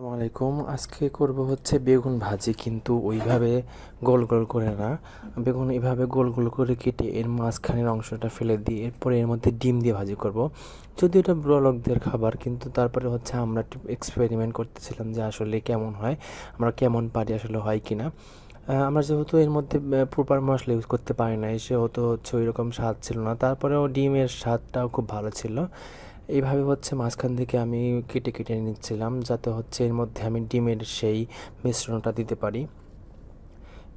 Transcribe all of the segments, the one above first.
আসসালামু আলাইকুম। আজকে করব হচ্ছে বেগুন ভাজি, কিন্তু ওইভাবে গোল গোল করে না। বেগুন এইভাবে গোল গোল করে কেটে এর মাঝখানের অংশটা ফেলে দিয়ে এরপরে এর মধ্যে ডিম দিয়ে ভাজি করব। যদি এটা ব্রলকদের খাবার, কিন্তু তারপরে হচ্ছে আমরা এক্সপেরিমেন্ট করতেছিলাম যে আসলে কেমন হয়, আমরা কেমন পারি, আসলে হয় কি না আমরা যেহেতু এর মধ্যে প্রপার মশলা ইউজ করতে পারি না সেহেতু হচ্ছে ওই রকম স্বাদ ছিল না। তারপরেও ডিমের স্বাদটাও খুব ভালো ছিল। এইভাবে হচ্ছে মাঝখান থেকে আমি কেটে কেটে নিচ্ছিলাম, যাতে হচ্ছে এর মধ্যে আমি ডিমের সেই মিশ্রণটা দিতে পারি।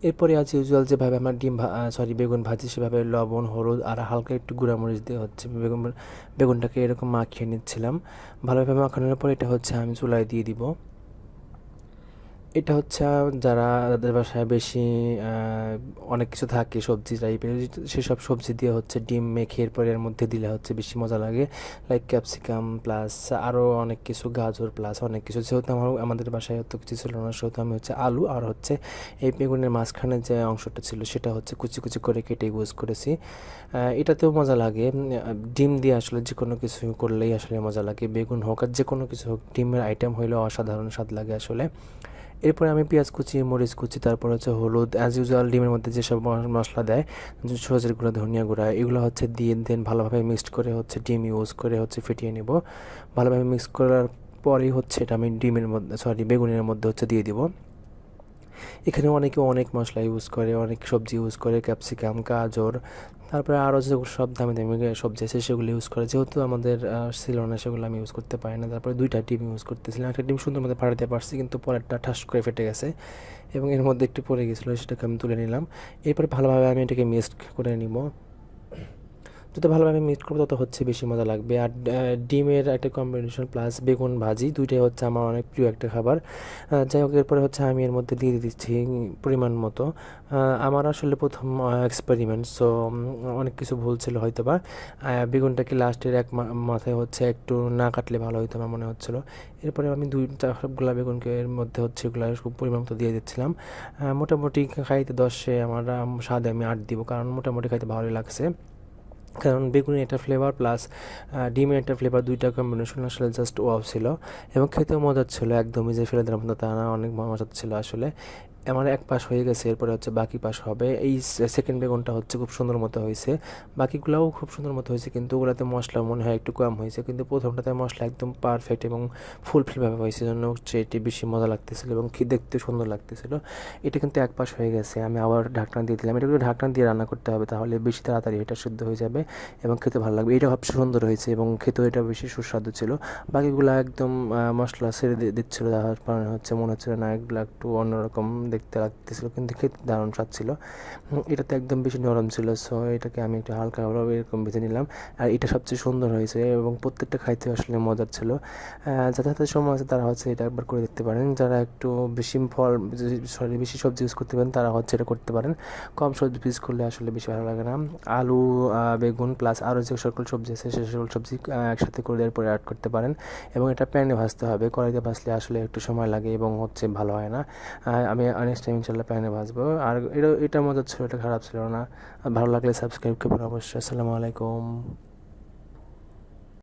এরপরে আজ ইউজুয়াল যেভাবে আমার ডিম সরি বেগুন ভাজি, সেভাবে লবণ, হলুদ আর হালকা একটু গুঁড়ামরিচ দিয়ে হচ্ছে বেগুন, বেগুনটাকে এরকম মাখিয়ে নিচ্ছিলাম। ভালোভাবে মাখানোর পর এটা হচ্ছে আমি চুলায় দিয়ে দিব। এটা হচ্ছে যারা তাদের বাসায় বেশি অনেক কিছু থাকে, সবজি টাইপের সেসব সবজি দিয়ে হচ্ছে ডিম মেখে এরপর এর মধ্যে দিলে হচ্ছে বেশি মজা লাগে। লাইক ক্যাপসিকাম প্লাস আরও অনেক কিছু, গাজর প্লাস অনেক কিছু। যেহেতু আমার, আমাদের বাসায় অত কিছু ছিল না, সেহেতু আমি হচ্ছে আলু আর হচ্ছে এই বেগুনের মাঝখানে যে অংশটা ছিল, সেটা হচ্ছে কুচি কুচি করে কেটে ইউজ করেছি। এটাতেও মজা লাগে। ডিম দিয়ে আসলে যে কোনো কিছু করলেই আসলে মজা লাগে। বেগুন হোক আর যে কোনো কিছু হোক, ডিমের আইটেম হইলেও অসাধারণ স্বাদ লাগে আসলে। এরপরে আমি পেঁয়াজ কুচি, মরিচ কুচি, তারপর হচ্ছে হলুদ অ্যাজ ইউজুয়াল ডিমের মধ্যে যেসব মশলা দেয় সজের গুঁড়া, ধনিয়া গুঁড়া, এগুলো হচ্ছে দিয়ে দেন, ভালোভাবে মিক্সড করে হচ্ছে ডিম ইউজ করে হচ্ছে ফেটিয়ে নেব। ভালোভাবে মিক্স করার পরেই হচ্ছে এটা আমি ডিমের মধ্যে সরি বেগুনের মধ্যে হচ্ছে দিয়ে দিব। এখানে অনেকে অনেক মশলা ইউজ করে, অনেক সবজি ইউজ করে ক্যাপসিকাম গাজর, তারপরে আরও যেগুলো সব দামি দামি সবজি আছে সেগুলো ইউজ করে। যেহেতু আমাদের ছিল না সেগুলো আমি ইউজ করতে পারি না, তারপরে দুইটা ডিম ইউজ করতেছিলাম। একটা ডিম সুন্দর মধ্যে ফাটাতে পারছি, কিন্তু পরেরটা ঠাস করে ফেটে গেছে এবং এর মধ্যে একটু পড়ে গেছিল, সেটাকে আমি তুলে নিলাম। এরপর ভালোভাবে আমি এটাকে মিক্সড করে নিব। যত ভালোভাবে মিক্স করব, তত হচ্ছে বেশি মজা লাগবে। আর ডিমের একটা কম্বিনেশন প্লাস বেগুন ভাজি, দুইটাই হচ্ছে আমার অনেক প্রিয় একটা খাবার। যাই হোক, এরপরে হচ্ছে আমি এর মধ্যে দিয়ে দিচ্ছি পরিমাণ মতো। আমার আসলে প্রথম এক্সপেরিমেন্ট সো অনেক কিছু ভুল ছিল হয়তো বা বেগুনটাকে লাস্টের এক মাথায় হচ্ছে একটু না কাটলে ভালো হতো আমার মনে হচ্ছিল। এরপরে আমি দুইটা সবগুলা বেগুনকে এর মধ্যে হচ্ছে এগুলো খুব পরিমাণ মতো দিয়ে দিচ্ছিলাম। মোটামুটি খাইতে দশে আমার স্বাদে আমি আট দিব, কারণ মোটামুটি খাইতে ভালোই লাগছে। কারণ বেগুনি একটা ফ্লেভার প্লাস ডিমের একটা ফ্লেভার দুইটা কম্বিনেশন আসলে জাস্ট ওয়াও ছিল। এবং খেতেও মজা ছিল, একদমই যে ফেলে মতো তা না, অনেক মজা ছিল আসলে। আমার এক পাশ হয়ে গেছে, এরপরে হচ্ছে বাকি পাশ হবে। এই সেকেন্ড বেগুনটা হচ্ছে খুব সুন্দর মতো হয়েছে। বাকিগুলোও খুব সুন্দর মতো হয়েছে, কিন্তু ওগুলোতে মশলা মনে হয় একটু কম হয়েছে, কিন্তু প্রথমটাতে মশলা একদম পারফেক্ট এবং ফুলফিলভাবে হয়েছে জন্য হচ্ছে এটি বেশি মজা লাগতেছিল এবং দেখতে সুন্দর লাগতেছিল। এটা কিন্তু এক পাশ হয়ে গেছে, আমি আবার ঢাকনা দিয়ে দিলাম। এটা ঢাকনা দিয়ে রান্না করতে হবে, তাহলে বেশি তাড়াতাড়ি এটা সিদ্ধ হয়ে যাবে এবং খেতে ভালো লাগবে। এটা খুব সুন্দর হয়েছে এবং খেতেও এটা বেশি সুস্বাদু ছিল। বাকিগুলো একদম মশলা ছেড়ে দিচ্ছিল, তার কারণে হচ্ছে মনে হচ্ছিল না, এগুলো একটু অন্যরকম দেখতে লাগতেছিল, কিন্তু খেতে দারুণ স্বাদ ছিল। এটাতে একদম বেশি নরম ছিল সো এটাকে আমি একটু হালকা এরকম ভেজে নিলাম। আর এটা সবচেয়ে সুন্দর হয়েছে এবং প্রত্যেকটা খাইতে আসলে মজার ছিল। যাদের হাতে সময় আছে তারা হচ্ছে এটা একবার করে দেখতে পারেন। যারা একটু বেশি ফল সরি বেশি সবজি ইউজ করতে পারেন, তারা হচ্ছে এটা করতে পারেন। কম সবজি ইউজ করলে আসলে বেশি ভালো লাগে না। আলু বেগুন প্লাস আরও যে সকল সবজি আছে, সে সকল সবজি একসাথে করে এরপরে অ্যাড করতে পারেন। এবং এটা প্যানে ভাজতে হবে। কড়াইতে ভাজলে আসলে একটু সময় লাগে এবং হচ্ছে ভালো হয় না। আমি নেক্সট টাইম ইনশাল্লাহ প্যানে ভাজবো আর এটা এটা মজার ছিল, এটা খারাপ ছিল না। ভালো লাগলে সাবস্ক্রাইব করবেন অবশ্যই। আসসালামু আলাইকুম।